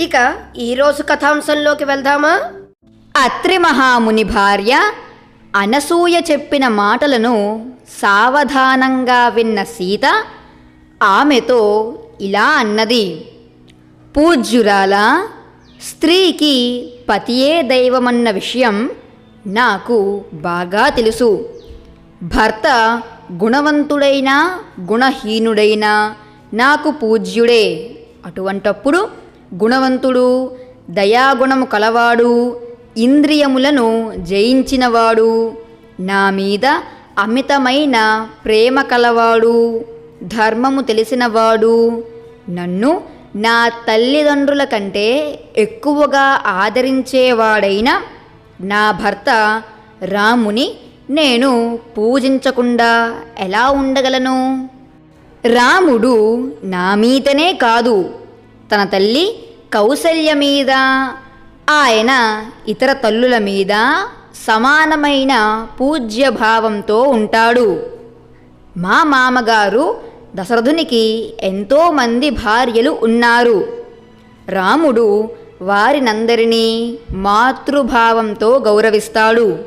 ఇక ఈరోజు కథాంశంలోకి వెళ్దామా? అత్రి మహాముని భార్య అనసూయ చెప్పిన మాటలను సావధానంగా విన్న సీత ఆమెతో ఇలా అన్నది. పూజ్యురాల స్త్రీకి పతియే దైవమన్న విషయం నాకు బాగా తెలుసు. భర్త గుణవంతుడైనా గుణహీనుడైనా నాకు పూజ్యుడే. అటువంటప్పుడు గుణవంతుడు దయాగుణము కలవాడు ఇంద్రియములను జయించినవాడు. నా మీద అమితమైన ప్రేమ కలవాడు ధర్మము తెలిసినవాడు. నన్ను నా తల్లిదండ్రుల కంటే ఎక్కువగా ఆదరించేవాడైన నా భర్త రాముని నేను పూజించకుండా ఎలా ఉండగలను? రాముడు నా మీదనే కాదు తన తల్లి కౌసల్య మీద ఆయన ఇతర తల్లుల మీద సమానమైన పూజ్యభావంతో ఉంటాడు. మా మామగారు దశరథునికి ఎంతోమంది భార్యలు ఉన్నారు. రాముడు వారినందరినీ మాతృభావంతో గౌరవిస్తాడు.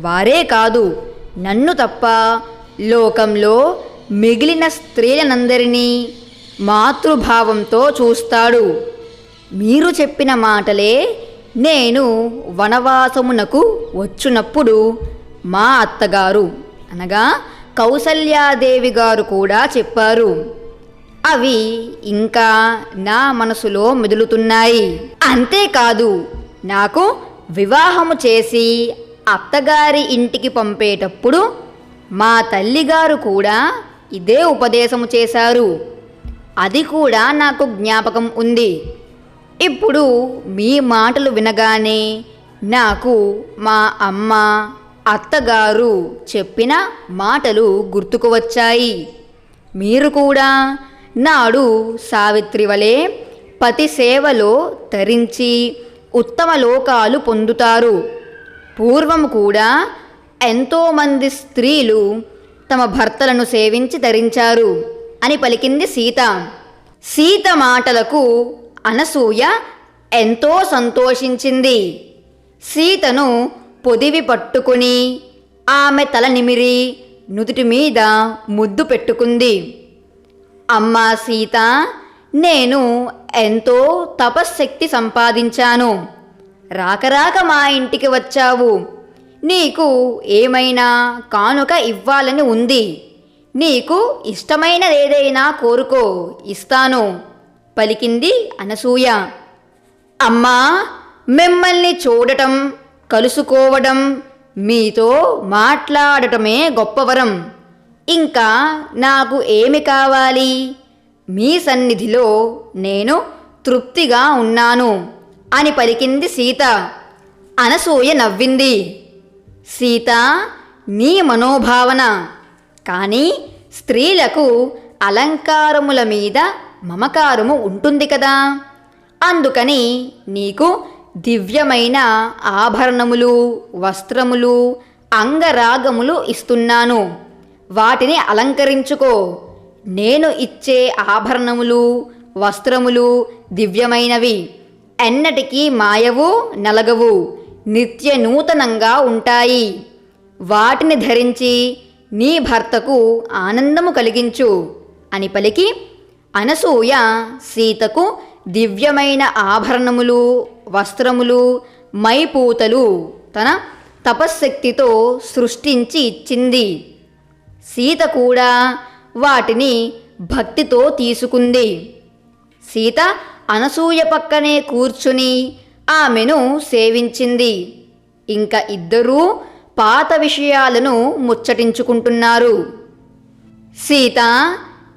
వారే కాదు నన్ను తప్ప లోకంలో మిగిలిన స్త్రీలనందరినీ మాతృభావంతో చూస్తాడు. మీరు చెప్పిన మాటలే నేను వనవాసమునకు వచ్చినప్పుడు మా అత్తగారు అనగా కౌసల్యాదేవి గారు కూడా చెప్పారు. అవి ఇంకా నా మనసులో మెదులుతున్నాయి. అంతేకాదు నాకు వివాహము చేసి అత్తగారి ఇంటికి పంపేటప్పుడు మా తల్లిగారు కూడా ఇదే ఉపదేశము చేశారు. అది కూడా నాకు జ్ఞాపకం ఉంది. ఇప్పుడు మీ మాటలు వినగానే నాకు మా అమ్మ అత్తగారు చెప్పిన మాటలు గుర్తుకు వచ్చాయి. మీరు కూడా నాడు సావిత్రి వలె పతి సేవలో తరించి ఉత్తమ లోకాలు పొందుతారు. పూర్వం కూడా ఎంతోమంది స్త్రీలు తమ భర్తలను సేవించి ధరించారు అని పలికింది సీత. సీత మాటలకు అనసూయ ఎంతో సంతోషించింది. సీతను పొదివి పట్టుకుని ఆమె తల నిమిరి నుదుటి మీద ముద్దు పెట్టుకుంది. అమ్మా సీత నేను ఎంతో తపశ్శక్తి సంపాదించాను. రాకరాక మా ఇంటికి వచ్చావు. నీకు ఏమైనా కానుక ఇవ్వాలని ఉంది. నీకు ఇష్టమైనదేదైనా కోరుకో ఇస్తాను. పలికింది అనసూయ. అమ్మా మిమ్మల్ని చూడటం కలుసుకోవడం మీతో మాట్లాడటమే గొప్పవరం. ఇంకా నాకు ఏమి కావాలి? మీ సన్నిధిలో నేను తృప్తిగా ఉన్నాను అని పలికింది సీత. అనసూయ నవ్వింది. సీత నీ మనోభావన. కానీ స్త్రీలకు అలంకారముల మీద మమకారము ఉంటుంది కదా. అందుకని నీకు దివ్యమైన ఆభరణములు వస్త్రములు అంగరాగములు ఇస్తున్నాను. వాటిని అలంకరించుకో. నేను ఇచ్చే ఆభరణములు వస్త్రములు దివ్యమైనవి. ఎన్నటికీ మాయవు నలగవు. నిత్య నూతనంగా ఉంటాయి. వాటిని ధరించి నీ భర్తకు ఆనందము కలిగించు. అని పలికి అనసూయ సీతకు దివ్యమైన ఆభరణములు వస్త్రములు మైపూతలు తన తపశ్శక్తితో సృష్టించి ఇచ్చింది. సీత కూడా వాటిని భక్తితో తీసుకుంది. సీత అనసూయ పక్కనే కూర్చుని ఆమెను సేవించింది. ఇంకా ఇద్దరూ పాత విషయాలను ముచ్చటించుకుంటున్నారు. సీత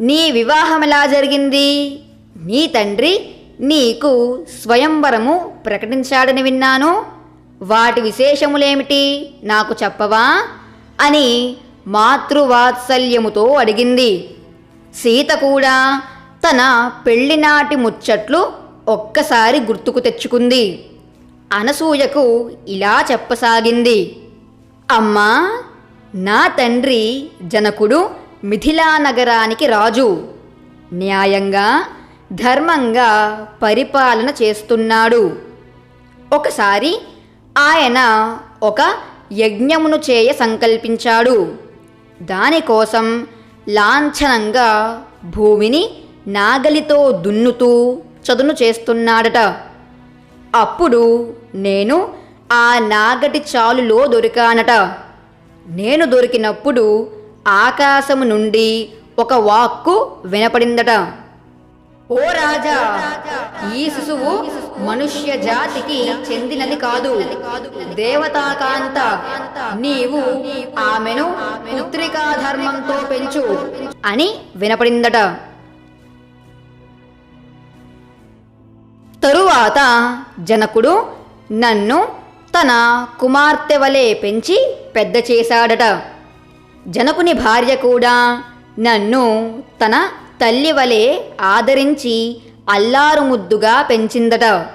నీ వివాహం ఎలా జరిగింది? నీ తండ్రి నీకు స్వయంవరము ప్రకటించాడని విన్నాను. వాటి విశేషములేమిటి? నాకు చెప్పవా? అని మాతృవాత్సల్యముతో అడిగింది. సీత కూడా తన పెళ్ళినాటి ముచ్చట్లు ఒక్కసారి గుర్తుకు తెచ్చుకుంది. అనసూయకు ఇలా చెప్పసాగింది. అమ్మా నా తండ్రి జనకుడు మిథిలా నగరానికి రాజు. న్యాయంగా ధర్మంగా పరిపాలన చేస్తున్నాడు. ఒకసారి ఆయన ఒక యజ్ఞమును చేయ సంకల్పించాడు. దానికోసం లాంఛనంగా భూమిని నాగలితో దున్నుతూ చదును చేస్తున్నాడట. అప్పుడు నేను ఆ నాగటి చాలులో దొరికానట. నేను దొరికినప్పుడు ఆకాశము నుండి ఒక వాక్కు వినపడిందట. ఓ రాజా ఈ శిశువు మనుష్య జాతికి చెందినది కాదు. దేవతాకాంత నీవు ఆమెను పుత్రికా ధర్మంతో పెంచు అని వినపడిందట. తరువాత జనకుడు నన్ను తన కుమార్తె వలె పెంచి పెద్ద చేశాడట. జనకుని భార్య కూడా నన్ను తన తల్లి వలె ఆదరించి అల్లారు ముద్దుగా పెంచిందట.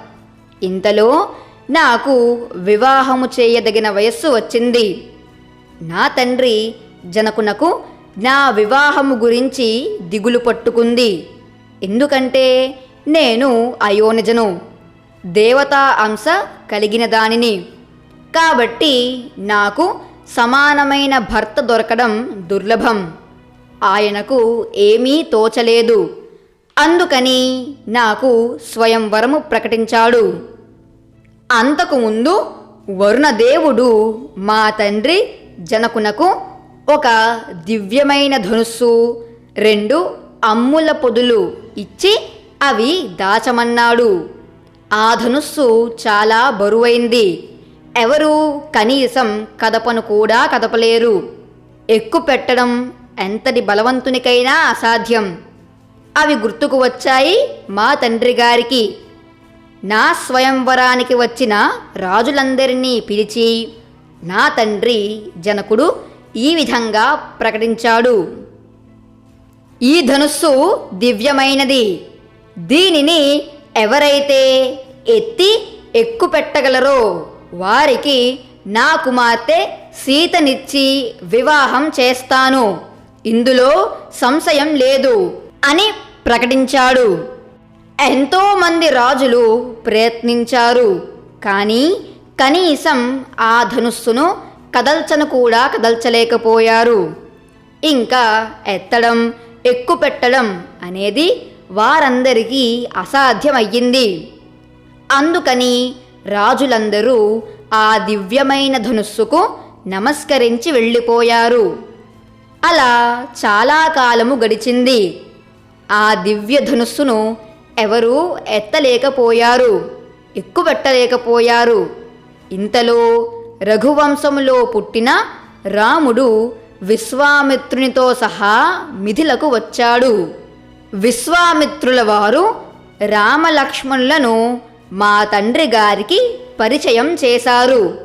ఇంతలో నాకు వివాహము చేయదగిన వయస్సు వచ్చింది. నా తండ్రి జనకునకు నా వివాహము గురించి దిగులు పట్టుకుంది. ఎందుకంటే నేను అయోనిజను దేవతా అంశ కలిగిన దానిని. కాబట్టి నాకు సమానమైన భర్త దొరకడం దుర్లభం. ఆయనకు ఏమీ తోచలేదు. అందుకని నాకు స్వయంవరము ప్రకటించాడు. అంతకుముందు వరుణదేవుడు మా తండ్రి జనకునకు ఒక దివ్యమైన ధనుస్సు రెండు అమ్ముల పొదులు ఇచ్చి అవి దాచమన్నాడు. ఆ ధనుస్సు చాలా బరువైంది. ఎవరు కనీసం కదపను కూడా కదపలేరు. ఎక్కు పెట్టడం ఎంతటి బలవంతునికైనా అసాధ్యం. అవి గుర్తుకు వచ్చాయి మా తండ్రి గారికి. నా స్వయంవరానికి వచ్చిన రాజులందరినీ పిలిచి నా తండ్రి జనకుడు ఈ విధంగా ప్రకటించాడు. ఈ ధనుస్సు దివ్యమైనది. దీనిని ఎవరైతే ఎత్తి ఎక్కుపెట్టగలరో వారికి నా కుమార్తె సీతనిచ్చి వివాహం చేస్తాను. ఇందులో సంశయం లేదు అని ప్రకటించాడు. ఎంతోమంది రాజులు ప్రయత్నించారు. కానీ కనీసం ఆ ధనుస్సును కదల్చను కూడా కదల్చలేకపోయారు. ఇంకా ఎత్తడం ఎక్కుపెట్టడం అనేది వారందరికీ అసాధ్యమయ్యింది. అందుకని రాజులందరూ ఆ దివ్యమైన ధనుస్సుకు నమస్కరించి వెళ్ళిపోయారు. అలా చాలా కాలము గడిచింది. ఆ దివ్య ధనుస్సును ఎవరూ ఎత్తలేకపోయారు. ఎక్కుపెట్టలేకపోయారు. ఇంతలో రఘువంశములో పుట్టిన రాముడు విశ్వామిత్రునితో సహా మిథిలకు వచ్చాడు. విశ్వామిత్రుల వారు రామలక్ష్మణులను మా తండ్రి గారికి పరిచయం చేశారు.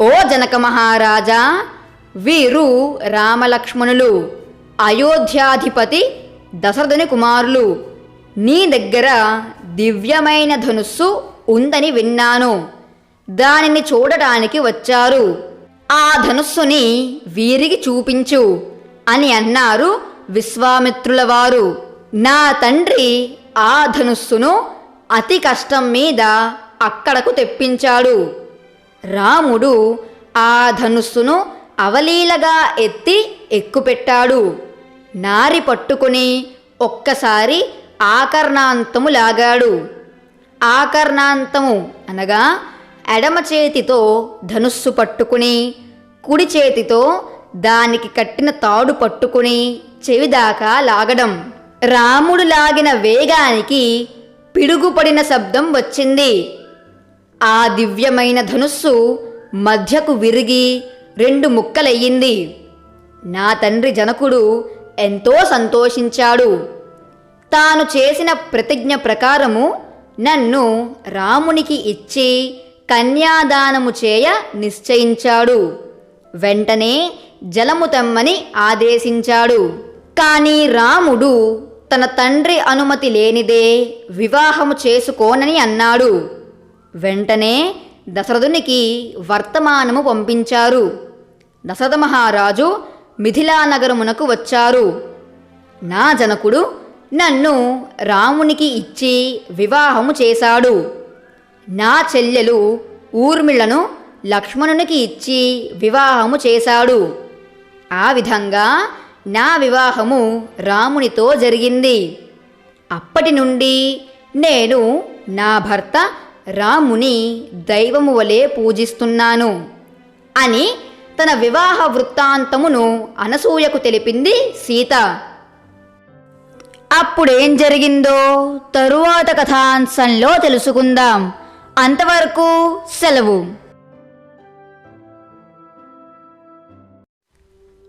ఓ జనక మహారాజా వీరు రామలక్ష్మణులు అయోధ్యాధిపతి దశరథుని కుమారులు. నీ దగ్గర దివ్యమైన ధనుస్సు ఉందని విన్నాను. దానిని చూడటానికి వచ్చారు. ఆ ధనుస్సుని వీరికి చూపించు అని అన్నారు విశ్వామిత్రుల వారు. నా తండ్రి ఆ ధనుస్సును అతి కష్టం మీద అక్కడకు తెప్పించాడు. రాముడు ఆ ధనుస్సును అవలీలగా ఎత్తి ఎక్కుపెట్టాడు. నారి పట్టుకుని ఒక్కసారి ఆకర్ణాంతము లాగాడు. ఆకర్ణాంతము అనగా ఎడమ చేతితో ధనుస్సు పట్టుకుని కుడి చేతితో దానికి కట్టిన తాడు పట్టుకుని చెవిదాకా లాగడం. రాముడు లాగిన వేగానికి పిడుగుపడిన శబ్దం వచ్చింది. ఆ దివ్యమైన ధనుస్సు మధ్యకు విరిగి రెండు ముక్కలయ్యింది. నా తండ్రి జనకుడు ఎంతో సంతోషించాడు. తాను చేసిన ప్రతిజ్ఞ ప్రకారము నన్ను రామునికి ఇచ్చి కన్యాదానము చేయ నిశ్చయించాడు. వెంటనే జలము తెమ్మని ఆదేశించాడు. కానీ రాముడు తన తండ్రి అనుమతి లేనిదే వివాహము చేసుకోనని అన్నాడు. వెంటనే దశరథునికి వర్తమానము పంపించారు. దశరథ మహారాజు మిథిలానగరమునకు వచ్చారు. నా జనకుడు నన్ను రామునికి ఇచ్చి వివాహము చేశాడు. నా చెల్లెలు ఊర్మిళను లక్ష్మణునికి ఇచ్చి వివాహము చేశాడు. ఆ విధంగా నా వివాహము రామునితో జరిగింది. అప్పటి నుండి నేను నా భర్త రాముని దైవము వలె పూజిస్తున్నాను అని తన వివాహ వృత్తాంతమును అనసూయకు తెలిపింది సీత. అప్పుడేం జరిగిందో తరువాత కథాంశంలో తెలుసుకుందాం. అంతవరకు సెలవు.